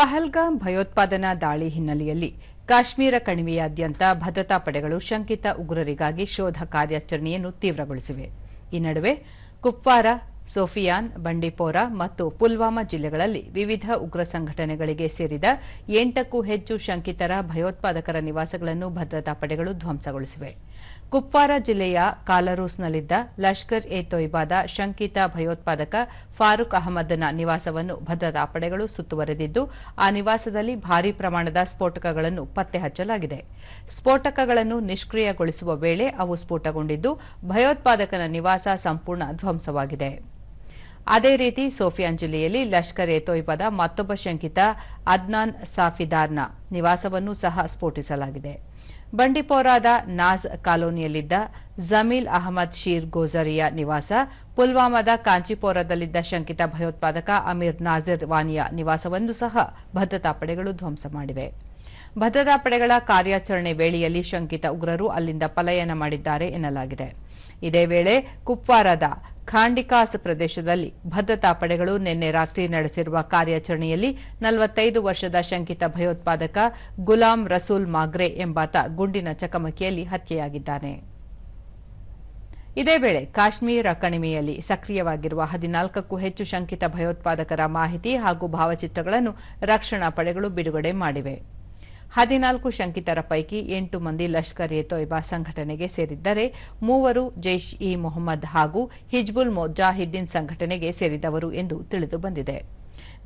ಪಹಲ್ಗಾಮ್ ಭಯೋತ್ಪಾದನಾ ದಾಳಿ ಹಿನ್ನೆಲೆಯಲ್ಲಿ ಕಾಶ್ಮೀರ ಕಣಿವೆಯಾದ್ಯಂತ ಭದ್ರತಾ ಪಡೆಗಳು ಶಂಕಿತ ಉಗ್ರರಿಗಾಗಿ ಶೋಧ ಕಾರ್ಯಾಚರಣೆಯನ್ನು ತೀವ್ರಗೊಳಿಸಿವೆ. ಈ ನಡುವೆ ಕುಪ್ವಾರ, ಸೋಫಿಯಾನ್, ಬಂಡಿಪೋರಾ ಮತ್ತು ಪುಲ್ವಾಮಾ ಜಿಲ್ಲೆಗಳಲ್ಲಿ ವಿವಿಧ ಉಗ್ರ ಸಂಘಟನೆಗಳಿಗೆ ಸೇರಿದ ಎಂಟಕ್ಕೂ ಹೆಚ್ಚು ಶಂಕಿತರ ಭಯೋತ್ಪಾದಕರ ನಿವಾಸಗಳನ್ನು ಭದ್ರತಾ ಪಡೆಗಳು ಧ್ವಂಸಗೊಳಿಸಿವೆ. ಕುಪ್ವಾರ ಜಿಲ್ಲೆಯ ಕಾಲರೂಸ್ನಲ್ಲಿದ್ದ ಲಷ್ಕರ್ ಎ ತೊಯ್ಬಾದ ಶಂಕಿತ ಭಯೋತ್ಪಾದಕ ಫಾರೂಕ್ ಅಹಮದ್ನ ನಿವಾಸವನ್ನು ಭದ್ರತಾ ಪಡೆಗಳು ಸುತ್ತುವರೆದಿದ್ದು, ಆ ನಿವಾಸದಲ್ಲಿ ಭಾರೀ ಪ್ರಮಾಣದ ಸ್ಫೋಟಕಗಳನ್ನು ಪತ್ತೆ ಹಚ್ಚಲಾಗಿದೆ ಸ್ಫೋಟಕಗಳನ್ನು ನಿಷ್ಕ್ರಿಯಗೊಳಿಸುವ ವೇಳೆ ಅವು ಸ್ಫೋಟಗೊಂಡಿದ್ದು, ಭಯೋತ್ಪಾದಕನ ನಿವಾಸ ಸಂಪೂರ್ಣ ಧ್ವಂಸವಾಗಿದೆ. ಅದೇ ರೀತಿ ಸೋಫಿಯಾನ್ ಜಿಲ್ಲೆಯಲ್ಲಿ ಲಷ್ಕರ್ ಎ ತೊಯ್ಬಾದ ಮತ್ತೊಬ್ಬ ಶಂಕಿತ ಅದ್ನಾನ್ ಸಾಫಿದಾರ್ನ ನಿವಾಸವನ್ನು ಸಹ ಸ್ಫೋಟಿಸಲಾಗಿದೆ. ಬಂಡಿಪೋರಾದ ನಾಜ್ ಕಾಲೋನಿಯಲ್ಲಿದ್ದ ಜಮೀಲ್ ಅಹಮದ್ ಶೀರ್ ಗೋಜರಿಯ ನಿವಾಸ, ಪುಲ್ವಾಮಾದ ಕಾಂಚಿಪೋರದಲ್ಲಿದ್ದ ಶಂಕಿತ ಭಯೋತ್ಪಾದಕ ಅಮೀರ್ ನಾಜಿರ್ ವಾನಿಯ ನಿವಾಸವನ್ನು ಸಹ ಭದ್ರತಾ ಪಡೆಗಳು ಧ್ವಂಸ ಮಾಡಿವೆ. ಭದ್ರತಾ ಪಡೆಗಳ ಕಾರ್ಯಾಚರಣೆ ವೇಳೆಯಲ್ಲಿ ಶಂಕಿತ ಉಗ್ರರು ಅಲ್ಲಿಂದ ಪಲಾಯನ ಮಾಡಿದ್ದಾರೆ ಎನ್ನಲಾಗಿದೆ. ಇದೇ ವೇಳೆ ಕುಪ್ವಾರದ ಖಾಂಡಿಕಾಸ್ ಪ್ರದೇಶದಲ್ಲಿ ಭದ್ರತಾ ಪಡೆಗಳು ನಿನ್ನೆ ರಾತ್ರಿ ನಡೆಸಿರುವ ಕಾರ್ಯಾಚರಣೆಯಲ್ಲಿ ನಲವತ್ತೈದು ವರ್ಷದ ಶಂಕಿತ ಭಯೋತ್ಪಾದಕ ಗುಲಾಂ ರಸೂಲ್ ಮಾಗ್ರೆ ಎಂಬಾತ ಗುಂಡಿನ ಚಕಮಕಿಯಲ್ಲಿ ಹತ್ಯೆಯಾಗಿದ್ದಾನೆ. ಇದೇ ವೇಳೆ ಕಾಶ್ಮೀರ ಕಣಿವೆಯಲ್ಲಿ ಸಕ್ರಿಯವಾಗಿರುವ ಹದಿನಾಲ್ಕಕ್ಕೂ ಹೆಚ್ಚು ಶಂಕಿತ ಭಯೋತ್ಪಾದಕರ ಮಾಹಿತಿ ಹಾಗೂ ಭಾವಚಿತ್ರಗಳನ್ನು ರಕ್ಷಣಾ ಪಡೆಗಳು ಬಿಡುಗಡೆ ಮಾಡಿವೆ. ಹದಿನಾಲ್ಕು ಶಂಕಿತರ ಪೈಕಿ ಎಂಟು ಮಂದಿ ಲಷ್ಕರ್ ಎ ತೊಯ್ಬಾ ಸಂಘಟನೆಗೆ ಸೇರಿದ್ದರೆ ಮೂವರು ಜೈಷ್ ಇ ಮೊಹಮ್ಮದ್ ಹಾಗೂ ಹಿಜ್ಬುಲ್ ಮೊಜಾಹಿದ್ದೀನ್ ಸಂಘಟನೆಗೆ ಸೇರಿದವರು ಎಂದು ತಿಳಿದು ಬಂದಿದೆ.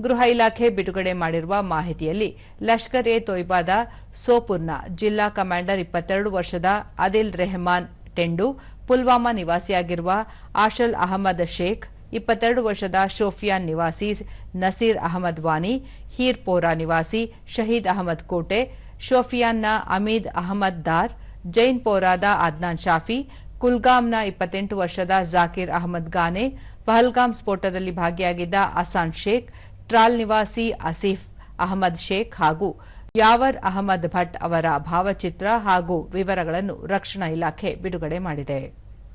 ಗೃಹ ಇಲಾಖೆ ಬಿಡುಗಡೆ ಮಾಡಿರುವ ಮಾಹಿತಿಯಲ್ಲಿ ಲಷ್ಕರ್ ಎ ತೊಯ್ಬಾದ ಸೋಪುರ್ನ ಜಿಲ್ಲಾ ಕಮಾಂಡರ್ ಇಪ್ಪತ್ತೆರಡು ವರ್ಷದ ಅದಿಲ್ ರೆಹಮಾನ್ ಟೆಂಡು, ಪುಲ್ವಾಮಾ ನಿವಾಸಿಯಾಗಿರುವ ಆಶಲ್ ಅಹಮದ್ ಶೇಖ್ ಇಪ್ಪತ್ತೆರಡು ವರ್ಷದ ಶೋಫಿಯಾನ್ ನಿವಾಸಿ ನಸೀರ್ ಅಹಮದ್ ವಾನಿ, ಹೀರ್ಪೋರಾ ನಿವಾಸಿ ಶಹೀದ್ ಅಹಮದ್ ಕೋಟೆ, ಶೋಫಿಯಾನ್ನ ಅಮೀದ್ ಅಹಮದ್ ದಾರ್ ಜೈನ್ಪೋರಾದ ಅದ್ನಾನ್ ಶಾಫಿ, ಕುಲ್ಗಾಮ್ನ ಇಪ್ಪತ್ತೆಂಟು ವರ್ಷದ ಜಾಕೀರ್ ಅಹಮದ್ ಗಾನೆ ಪಹಲ್ಗಾಮ್ ಸ್ಫೋಟದಲ್ಲಿ ಭಾಗಿಯಾಗಿದ್ದ ಅಸಾನ್ ಶೇಖ್, ಟ್ರಾಲ್ ನಿವಾಸಿ ಅಸೀಫ್ ಅಹಮದ್ ಶೇಖ್ ಹಾಗೂ ಯಾವರ್ ಅಹಮದ್ ಭಟ್ ಅವರ ಭಾವಚಿತ್ರ ಹಾಗೂ ವಿವರಗಳನ್ನು ರಕ್ಷಣಾ ಇಲಾಖೆ ಬಿಡುಗಡೆ ಮಾಡಿದೆ.